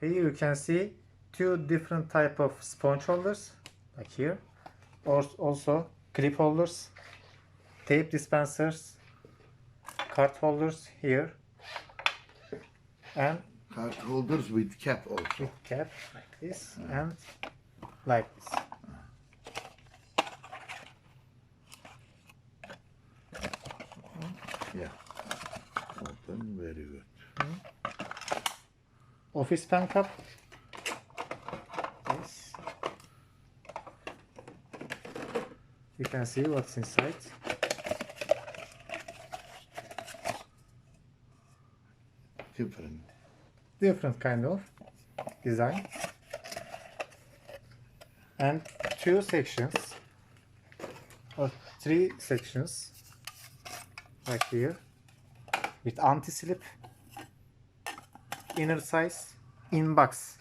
Here you can see two different type of sponge holders, like here, or also clip holders, tape dispensers, card holders here, and Card holders with cap also. with cap like this and like this. Yeah. Open, very good. Office pen cup. Yes. You can see what's inside. Different. different kind of design and two sections or three sections like here with anti-slip inner size, inbox.